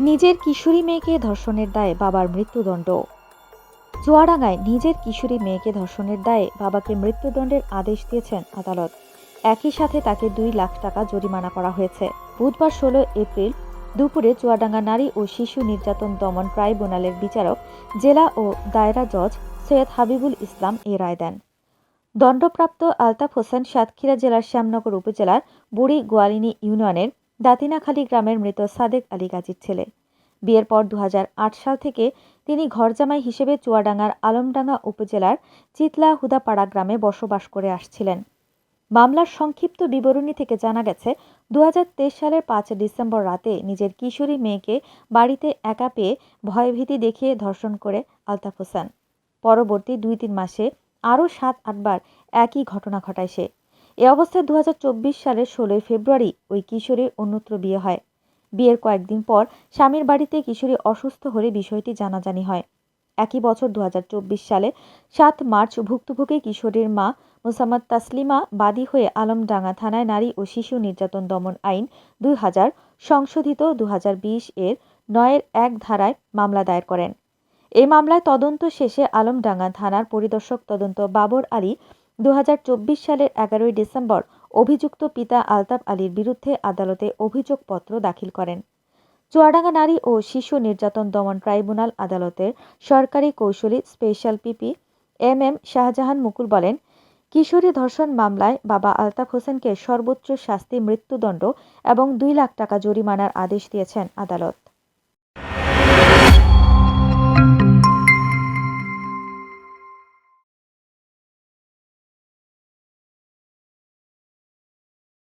নিজের কিশোরী মেয়েকে ধর্ষণের দায়ে বাবার মৃত্যুদণ্ড। চুয়াডাঙ্গায় নিজের কিশোরী মেয়েকে ধর্ষণের দায়ে বাবাকে মৃত্যুদণ্ডের আদেশ দিয়েছেন আদালত। একই সাথে তাকে দুই লাখ টাকা জরিমানা করা হয়েছে। বুধবার ষোলো এপ্রিল দুপুরে চুয়াডাঙ্গা নারী ও শিশু নির্যাতন দমন ট্রাইব্যুনালের বিচারক, জেলা ও দায়রা জজ সৈয়দ হাবিবুল ইসলাম এ রায় দেন। দণ্ডপ্রাপ্ত আলতাফ হোসেন সাতক্ষীরা জেলার শ্যামনগর উপজেলার বুড়ি গোয়ালিনী ইউনিয়নের দাতিনাখালী গ্রামের মৃত সাদেক আলী গাজীর ছেলে। বিয়ের পর দু হাজার আট সাল থেকে তিনি ঘরজামাই হিসেবে চুয়াডাঙ্গার আলমডাঙ্গা উপজেলার চিতলা হুদাপাড়া গ্রামে বসবাস করে আসছিলেন। মামলার সংক্ষিপ্ত বিবরণী থেকে জানা গেছে দু হাজার তেইশ সালের পাঁচ ডিসেম্বর রাতে নিজের কিশোরী মেয়েকে বাড়িতে একা পেয়ে ভয়ভীতি দেখিয়ে ধর্ষণ করে আলতাফ হোসেন। পরবর্তী দুই তিন মাসে আরও সাত আটবার একই ঘটনা ঘটায় সে। এ অবস্থায় দু হাজার চব্বিশ সালের ষোলোই ফেব্রুয়ারি ওই কিশোরীর অন্যত্র বিয়ে হয়। বিয়ের কয়েকদিন পর স্বামীর বাড়িতে কিশোরী অসুস্থ হলে বিষয়টি জানাজানি হয়। একই বছর দুহাজার চব্বিশ সালে সাত মার্চ ভুক্তভোগী কিশোরীর মা মোসাম্মদ তাসলিমা বাদী হয়ে আলমডাঙ্গা থানায় নারী ও শিশু নির্যাতন দমন আইন দুই হাজার সংশোধিত দু হাজার বিশ এর নয়ের এক ধারায় মামলা দায়ের করেন। এই মামলায় তদন্ত শেষে আলমডাঙ্গা থানার পরিদর্শক তদন্ত বাবর আলী দু হাজার চব্বিশ সালের এগারোই ডিসেম্বর অভিযুক্ত পিতা আলতাফ আলীর বিরুদ্ধে আদালতে অভিযোগপত্র দাখিল করেন। চুয়াডাঙ্গা নারী ও শিশু নির্যাতন দমন ট্রাইব্যুনাল আদালতের সরকারি কৌশলী special PP M M Shahjahan Mukul বলেন, কিশোরী ধর্ষণ মামলায় বাবা আলতাফ হোসেনকে সর্বোচ্চ শাস্তি মৃত্যুদণ্ড এবং দুই লাখ টাকা জরিমানার আদেশ দিয়েছেন আদালত।